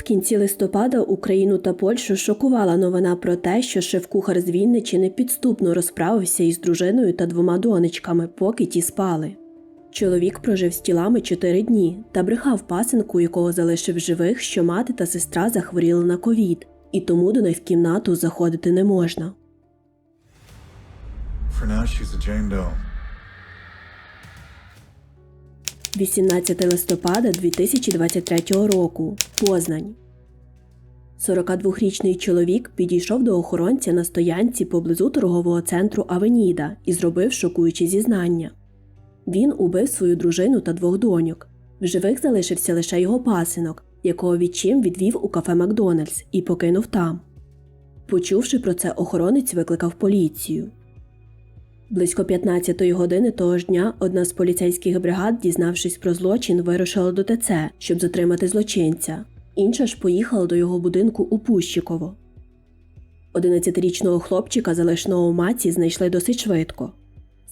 В кінці листопада Україну та Польщу шокувала новина про те, що шеф-кухар з Вінничини підступно розправився із дружиною та двома донечками, поки ті спали. Чоловік прожив з тілами чотири дні та брехав пасенку, якого залишив живих, що мати та сестра захворіли на ковід, і тому до них в кімнату заходити не можна. For now, she's a Jane Doe. 18 листопада 2023 року. Познань. 42-річний чоловік підійшов до охоронця на стоянці поблизу торгового центру Авеніда і зробив шокуючі зізнання. Він убив свою дружину та двох доньок. В живих залишився лише його пасинок, якого відчим відвів у кафе Макдональдс і покинув там. Почувши про це, охоронець викликав поліцію. Близько 15-ї години того ж дня одна з поліцейських бригад, дізнавшись про злочин, вирушила до ТЦ, щоб затримати злочинця. Інша ж поїхала до його будинку у Пущиково. 11-річного хлопчика, залишеного у маці, знайшли досить швидко.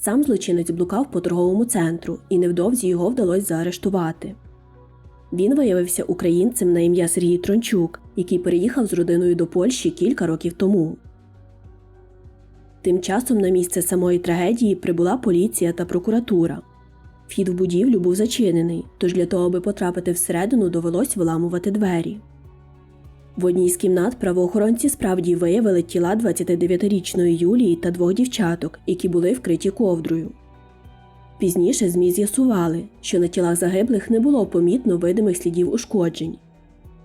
Сам злочинець блукав по торговому центру, і невдовзі його вдалося заарештувати. Він виявився українцем на ім'я Сергій Трончук, який переїхав з родиною до Польщі кілька років тому. Тим часом на місце самої трагедії прибула поліція та прокуратура. Вхід в будівлю був зачинений, тож для того, аби потрапити всередину, довелось виламувати двері. В одній з кімнат правоохоронці справді виявили тіла 29-річної Юлії та двох дівчаток, які були вкриті ковдрою. Пізніше ЗМІ з'ясували, що на тілах загиблих не було помітно видимих слідів ушкоджень.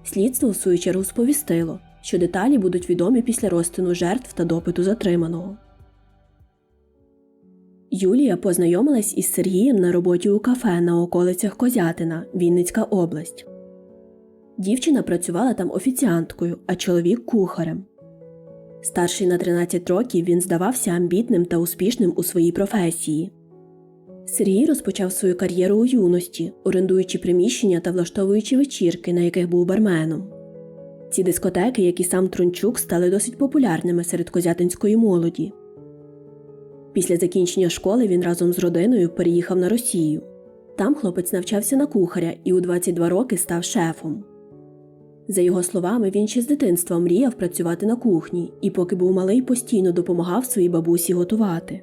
Слідство, в свою чергу, сповістило, що деталі будуть відомі після розтину жертв та допиту затриманого. Юлія познайомилась із Сергієм на роботі у кафе на околицях Козятина, Вінницька область. Дівчина працювала там офіціанткою, а чоловік кухарем. Старший на 13 років він здавався амбітним та успішним у своїй професії. Сергій розпочав свою кар'єру у юності, орендуючи приміщення та влаштовуючи вечірки, на яких був барменом. Ці дискотеки, як і сам Трунчук, стали досить популярними серед козятинської молоді. Після закінчення школи він разом з родиною переїхав на Росію. Там хлопець навчався на кухаря і у 22 роки став шефом. За його словами, він ще з дитинства мріяв працювати на кухні і, поки був малий, постійно допомагав своїй бабусі готувати.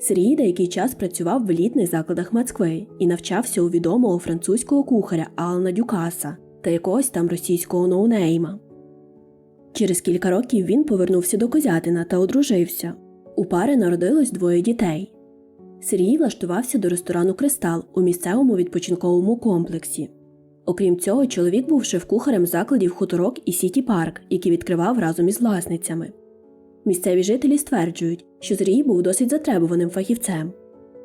Сергій деякий час працював в елітних закладах Москви і навчався у відомого французького кухаря Алана Дюкаса та якогось там російського ноунейма. Через кілька років він повернувся до Козятина та одружився. У пари народилось двоє дітей. Сергій влаштувався до ресторану Кристал у місцевому відпочинковому комплексі. Окрім цього, чоловік був шеф-кухарем закладів хуторок і Сіті Парк, які відкривав разом із власницями. Місцеві жителі стверджують, що Сергій був досить затребуваним фахівцем.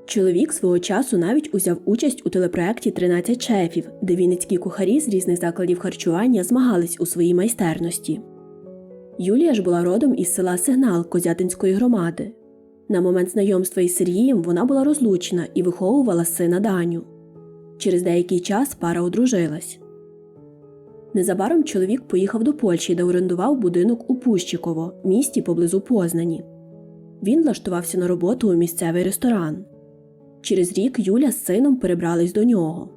Чоловік свого часу навіть узяв участь у телепроекті «13 шефів, де вінницькі кухарі з різних закладів харчування змагались у своїй майстерності. Юлія ж була родом із села Сигнал Козятинської громади. На момент знайомства із Сергієм вона була розлучена і виховувала сина Даню. Через деякий час пара одружилась. Незабаром чоловік поїхав до Польщі, де орендував будинок у Пущиково, місті поблизу Познані. Він влаштувався на роботу у місцевий ресторан. Через рік Юля з сином перебрались до нього.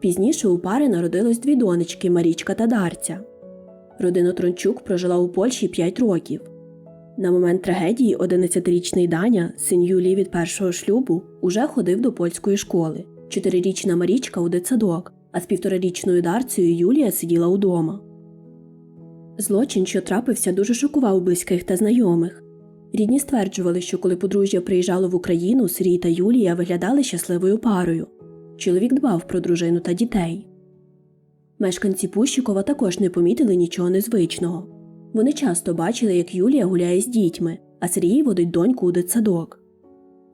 Пізніше у пари народилось дві донечки Марічка та Дарця. Родина Трончук прожила у Польщі 5 років. На момент трагедії 11-річний Даня, син Юлії від першого шлюбу, уже ходив до польської школи. Чотирирічна Марічка у дитсадок, а з півторарічною Дарцею Юлія сиділа удома. Злочин, що трапився, дуже шокував близьких та знайомих. Рідні стверджували, що коли подружжя приїжджало в Україну, Сергій та Юлія виглядали щасливою парою. Чоловік дбав про дружину та дітей. Мешканці Пущикова також не помітили нічого незвичного. Вони часто бачили, як Юлія гуляє з дітьми, а Сергій водить доньку у дитсадок.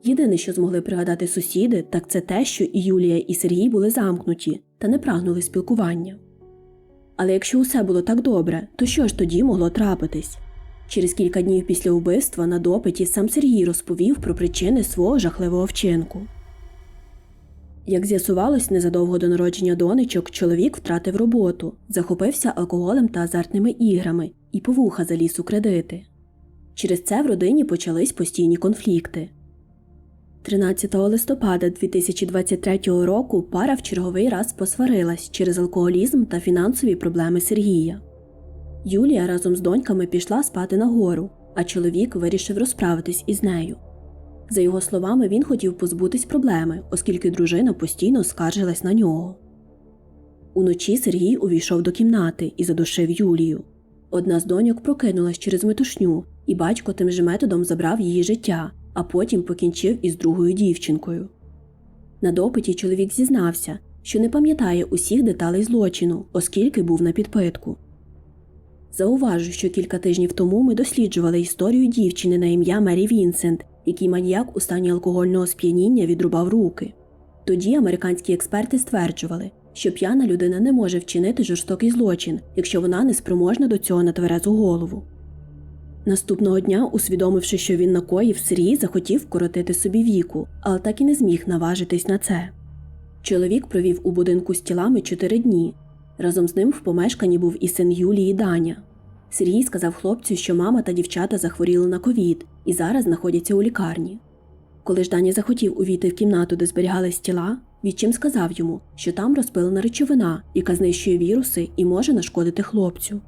Єдине, що змогли пригадати сусіди, так це те, що і Юлія, і Сергій були замкнуті та не прагнули спілкування. Але якщо усе було так добре, то що ж тоді могло трапитись? Через кілька днів після вбивства на допиті сам Сергій розповів про причини свого жахливого вчинку. Як з'ясувалось, незадовго до народження донечок чоловік втратив роботу, захопився алкоголем та азартними іграми і повуха заліз у кредити. Через це в родині почались постійні конфлікти. 13 листопада 2023 року пара в черговий раз посварилась через алкоголізм та фінансові проблеми Сергія. Юлія разом з доньками пішла спати на гору, а чоловік вирішив розправитись із нею. За його словами, він хотів позбутись проблеми, оскільки дружина постійно скаржилась на нього. Уночі Сергій увійшов до кімнати і задушив Юлію. Одна з доньок прокинулась через метушню, і батько тим же методом забрав її життя, а потім покінчив із другою дівчинкою. На допиті чоловік зізнався, що не пам'ятає усіх деталей злочину, оскільки був на підпитку. Зауважу, що кілька тижнів тому ми досліджували історію дівчини на ім'я Мері Вінсент, якій маніяк у стані алкогольного сп'яніння відрубав руки. Тоді американські експерти стверджували, що п'яна людина не може вчинити жорстокий злочин, якщо вона не спроможна до цього на тверезу голову. Наступного дня, усвідомивши, що він накоїв, Сергій захотів вкоротити собі віку, але так і не зміг наважитись на це. Чоловік провів у будинку з тілами чотири дні. Разом з ним в помешканні був і син Юлії Даня. Сергій сказав хлопцю, що мама та дівчата захворіли на ковід і зараз знаходяться у лікарні. Коли ж Даня захотів увійти в кімнату, де зберігались тіла, відчим сказав йому, що там розпилена речовина, яка знищує віруси і може нашкодити хлопцю.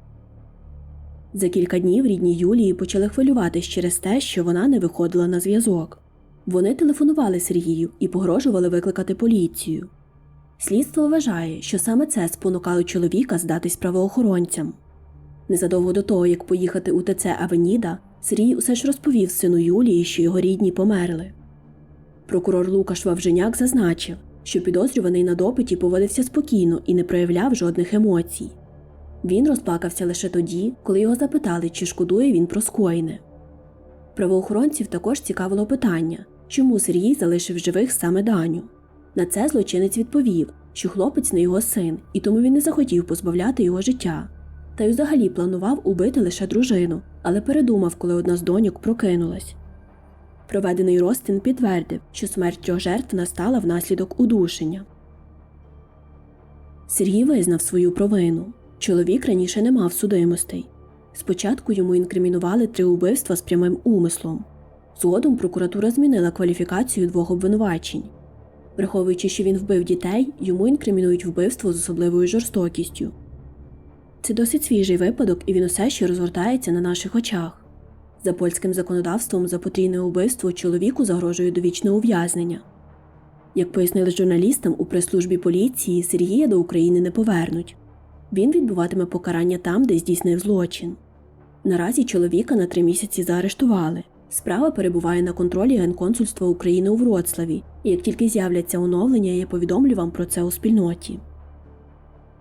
За кілька днів рідні Юлії почали хвилюватись через те, що вона не виходила на зв'язок. Вони телефонували Сергію і погрожували викликати поліцію. Слідство вважає, що саме це спонукало чоловіка здатись правоохоронцям. Незадовго до того, як поїхати у ТЦ Авеніда, Сергій усе ж розповів сину Юлії, що його рідні померли. Прокурор Лукаш Вавженяк зазначив, що підозрюваний на допиті поводився спокійно і не проявляв жодних емоцій. Він розплакався лише тоді, коли його запитали, чи шкодує він про скоєне. Правоохоронців також цікавило питання, чому Сергій залишив живих саме Даню. На це злочинець відповів, що хлопець не його син, і тому він не захотів позбавляти його життя. Та й взагалі планував убити лише дружину, але передумав, коли одна з доньок прокинулась. Проведений розтин підтвердив, що смерть трьох жертв настала внаслідок удушення. Сергій визнав свою провину. Чоловік раніше не мав судимостей. Спочатку йому інкримінували три убивства з прямим умислом. Згодом прокуратура змінила кваліфікацію двох обвинувачень. Враховуючи, що він вбив дітей, йому інкримінують вбивство з особливою жорстокістю. Це досить свіжий випадок, і він усе ще розгортається на наших очах. За польським законодавством за потрійне вбивство чоловіку загрожує довічне ув'язнення. Як пояснили журналістам у прес-службі поліції, Сергія до України не повернуть. Він відбуватиме покарання там, де здійснив злочин. Наразі чоловіка на три місяці заарештували. Справа перебуває на контролі Генконсульства України у Вроцлаві, і як тільки з'являться оновлення, я повідомлю вам про це у спільноті.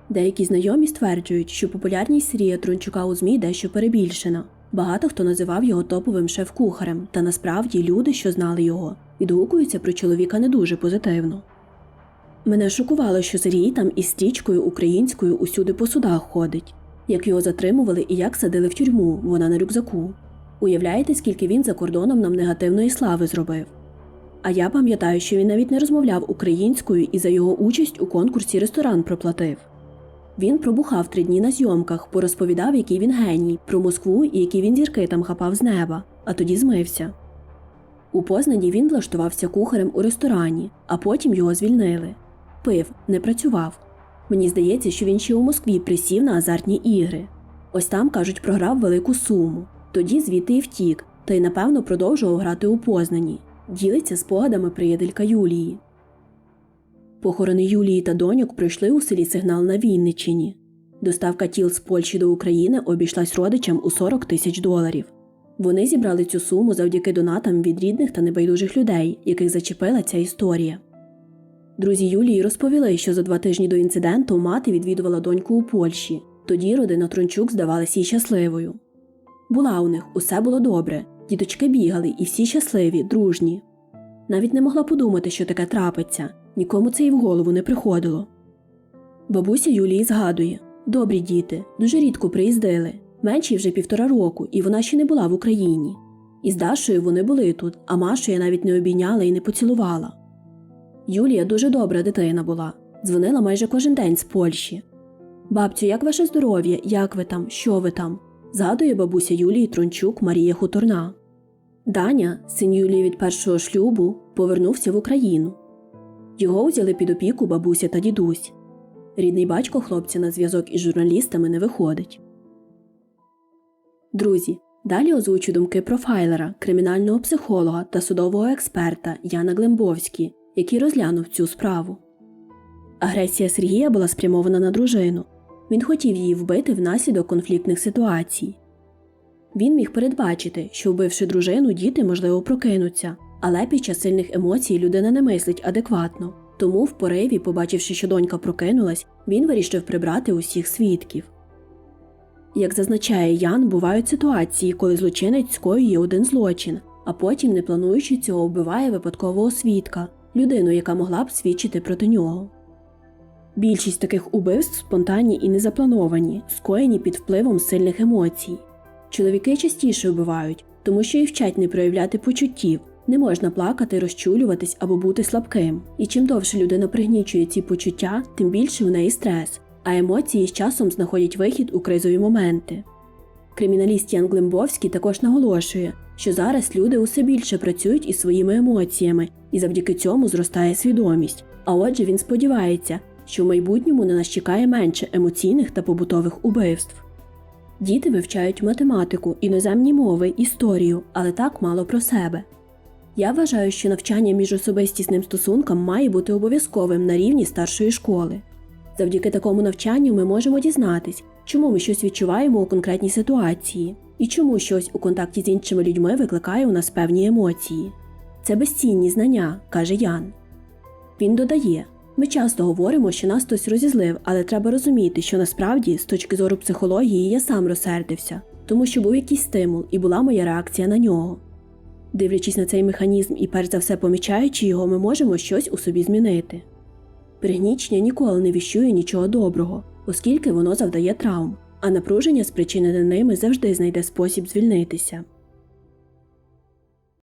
Деякі знайомі стверджують, що популярність Сергія Трончука у ЗМІ дещо перебільшена. Багато хто називав його топовим шеф-кухарем, та насправді люди, що знали його, відгукуються про чоловіка не дуже позитивно. Мене шокувало, що Сергій там із стрічкою українською усюди по судах ходить, як його затримували і як садили в тюрму, вона на рюкзаку. Уявляєте, скільки він за кордоном нам негативної слави зробив? А я пам'ятаю, що він навіть не розмовляв українською і за його участь у конкурсі ресторан проплатив. Він пробухав три дні на зйомках, порозповідав, який він геній, про Москву і які він зірки там хапав з неба, а тоді змився. У Познані він влаштувався кухарем у ресторані, а потім його звільнили. Пив, не працював. Мені здається, що він ще у Москві присів на азартні ігри. Ось там, кажуть, програв велику суму. Тоді звідти і втік, та й напевно продовжував грати у Познані. Ділиться спогадами приятелька Юлії. Похорони Юлії та доньок пройшли у селі Сигнал на Вінниччині. Доставка тіл з Польщі до України обійшлась родичам у 40 тисяч доларів. Вони зібрали цю суму завдяки донатам від рідних та небайдужих людей, яких зачепила ця історія. Друзі Юлії розповіли, що за два тижні до інциденту мати відвідувала доньку у Польщі. Тоді родина Трончук здавалася їй щасливою. Була у них, усе було добре, діточки бігали і всі щасливі, дружні. Навіть не могла подумати, що таке трапиться, нікому це й в голову не приходило. Бабуся Юлії згадує добрі діти, дуже рідко приїздили, меншій вже півтора року, і вона ще не була в Україні. Із Дашою вони були тут, а Машу я навіть не обійняла і не поцілувала. Юлія дуже добра дитина була, дзвонила майже кожен день з Польщі. Бабцю, як ваше здоров'я, як ви там, що ви там? згадує бабуся Юлії Трончук Марія Хуторна. Даня, син Юлії від першого шлюбу, повернувся в Україну. Його взяли під опіку бабуся та дідусь. Рідний батько хлопця на зв'язок із журналістами не виходить. Друзі, далі озвучу думки профайлера, кримінального психолога та судового експерта Яна Глембовський, який розглянув цю справу. Агресія Сергія була спрямована на дружину. Він хотів її вбити внаслідок конфліктних ситуацій. Він міг передбачити, що вбивши дружину, діти, можливо, прокинуться, але під час сильних емоцій людина не мислить адекватно. Тому, в пориві, побачивши, що донька прокинулась, він вирішив прибрати усіх свідків. Як зазначає Ян, бувають ситуації, коли злочинець скоює один злочин, а потім, не плануючи цього, вбиває випадкового свідка, людину, яка могла б свідчити проти нього. Більшість таких убивств спонтанні і незаплановані, скоєні під впливом сильних емоцій. Чоловіки частіше вбивають, тому що їх вчать не проявляти почуттів, не можна плакати, розчулюватись або бути слабким. І чим довше людина пригнічує ці почуття, тим більше у неї стрес, а емоції з часом знаходять вихід у кризові моменти. Криміналіст Ян Глимбовський також наголошує, що зараз люди усе більше працюють із своїми емоціями, і завдяки цьому зростає свідомість. А отже, він сподівається, що в майбутньому на нас чекає менше емоційних та побутових убивств. Діти вивчають математику, іноземні мови, історію, але так мало про себе. Я вважаю, що навчання міжособистісним стосункам має бути обов'язковим на рівні старшої школи. Завдяки такому навчанню ми можемо дізнатись, чому ми щось відчуваємо у конкретній ситуації, і чому щось у контакті з іншими людьми викликає у нас певні емоції. Це безцінні знання, каже Ян. Він додає: ми часто говоримо, що нас хтось розізлив, але треба розуміти, що насправді, з точки зору психології, я сам розсердився, тому що був якийсь стимул і була моя реакція на нього. Дивлячись на цей механізм і перш за все помічаючи його, ми можемо щось у собі змінити. Пригнічення ніколи не віщує нічого доброго, оскільки воно завдає травм, а напруження, спричинене ними, завжди знайде спосіб звільнитися.